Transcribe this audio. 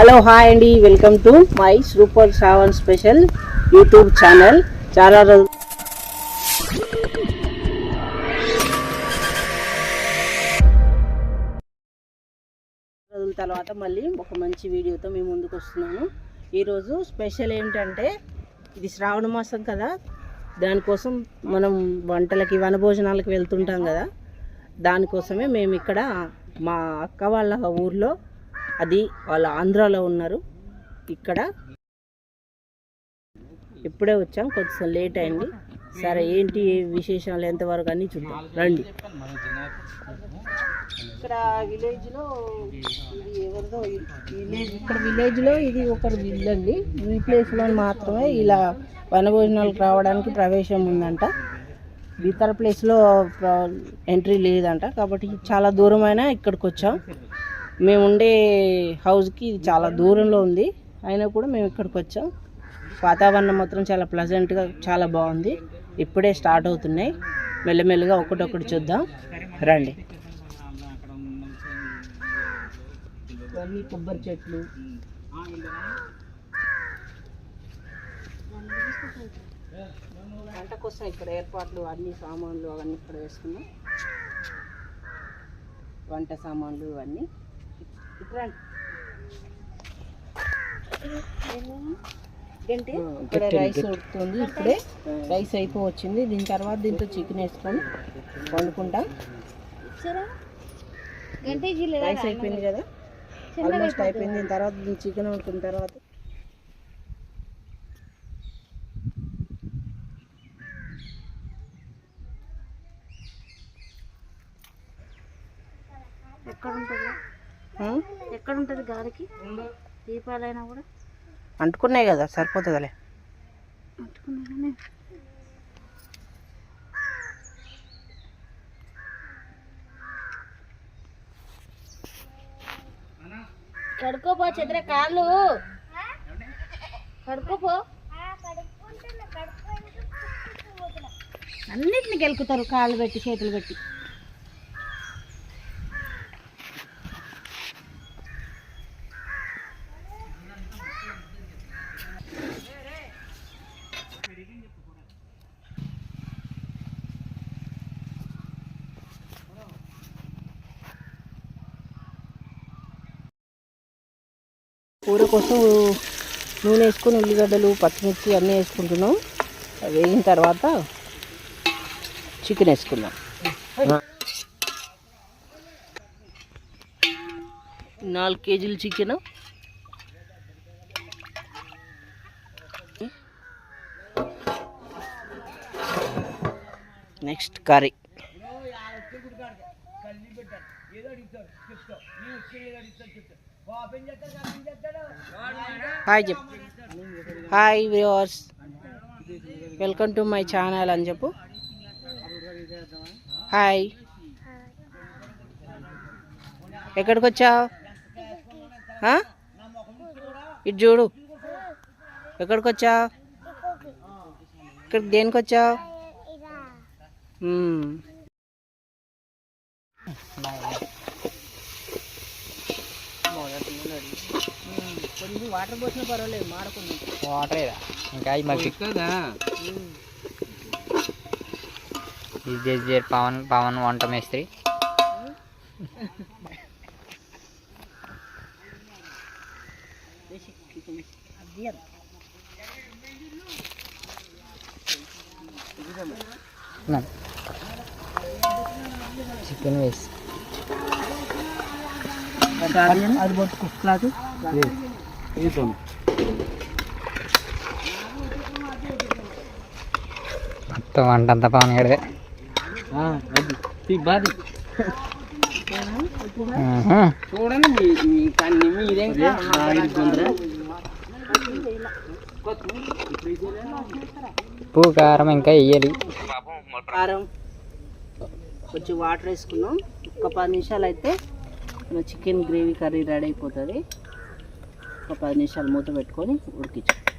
Hello hi అండి. Welcome to my super Shravan special YouTube channel. చాలా రోజు రోజుల తర్వాత మళ్ళీ ఒక మంచి వీడియోతో మేము ముందుకు వస్తున్నాను. ఈరోజు స్పెషల్ ఏంటంటే ఇది శ్రావణ మాసం కదా. దానికోసం మనం వంటలకి వనభోజనాలకు వెళ్తుంటాం కదా. దానికోసమే మేము ఇక్కడ మా అక్క వాళ్ళ ఊర్లో అది వాళ్ళ ఆంధ్రాలో ఉన్నారు. ఇక్కడ ఇప్పుడే వచ్చాం కొంచెం లేట్ అయింది. సరే ఏంటి విశేషాలు ఎంతవరకు అని చూద్దాం. రండి. ఇక్కడ విలేజ్లో ఇది ఎవరిదో విలేజ్ ఇక్కడ విలేజ్లో ఇది ఒక ఇల్లు అండి ఈ ప్లేస్లో మాత్రమే ఇలా వనభోజనాలకు రావడానికి ప్రవేశం ఉందంట. ఇతర ప్లేస్లో ఎంట్రీ లేదంట. కాబట్టి చాలా దూరమైనా ఇక్కడికి వచ్చాం. మేము ఉండే హౌస్కి ఇది చాలా దూరంలో ఉంది. అయినా కూడా మేము ఇక్కడికి వచ్చాం. వాతావరణం మాత్రం చాలా ప్లజెంట్గా చాలా బాగుంది. ఇప్పుడే స్టార్ట్ అవుతున్నాయి. మెల్లమెల్లగా ఒకటొకటి చూద్దాం. రండి. ఇవన్నీ కొబ్బరి చెట్లు. పంట కోసం ఇక్కడ ఏర్పాట్లు అన్ని సామాన్లు అవన్నీ ఇక్కడ వేసుకున్నాం. వంట సామాన్లు ఇవన్నీ. ఇక్కడ రైస్ ఉడుకుతుంది ఇప్పుడే. రైస్ అయిపో వచ్చింది దీని తర్వాత దీంట్లో చికెన్ వేసుకొని వండుకుంటాం. రైస్ అయిపోయింది కదా? ఆల్మోస్ట్ అయిపోయింది. దీని తర్వాత చికెన్ వండుకున్న తర్వాత. ఎక్కడ ఉంటుంది? ఎక్కడ ఉంటుంది గాలికి? దీపాలైనా కూడా? అంటుకున్నాయి కదా సరిపోతుందిలే. పట్టుకున్నాగానే కడుక్కోపో చంద్ర కాళ్ళు. కడుక్కోపో. అన్నిటిని గెలుకుతారు కాళ్ళు పెట్టి చేతులు పెట్టి. కూర కోసం నూనె వేసుకొని ఉల్లిగడ్డలు పచ్చిమిర్చి అన్నీ వేసుకుంటున్నాం. వేగిన తర్వాత చికెన్ వేసుకుందాం. నాలుగు కేజీలు చికెన్. Next curry. హాయ్ చెప్పు hi viewers welcome to my channel అని చెప్పు. హాయ్ ఎక్కడికి వచ్చావు? ఇటు చూడు. ఎక్కడికి వచ్చావు? ఇక్కడికి దేనికి వచ్చావు? Bye. Hmm. కొన్ని వాటర్ పోసినా పర్వాలేదు మాడకుండా. వాటరేదా ఇంకా ఈ మగ్గి ఇది చేసి పవన్ పవన్ వంట మేస్త్రి. చికెన్ వేసి అది పట్టుకో. క్లాత్ మొత్తం వంట అంతా పవన్. చూడండి ఉప్పు కారం ఇంకా వేయాలి కారం కొంచెం వాటర్ వేసుకున్నాం ఒక పది నిమిషాలు అయితే చికెన్ గ్రేవీ కర్రీ రెడీ అయిపోతుంది ఒక పది నిమిషాలు మూత పెట్టుకొని ఉడికించు.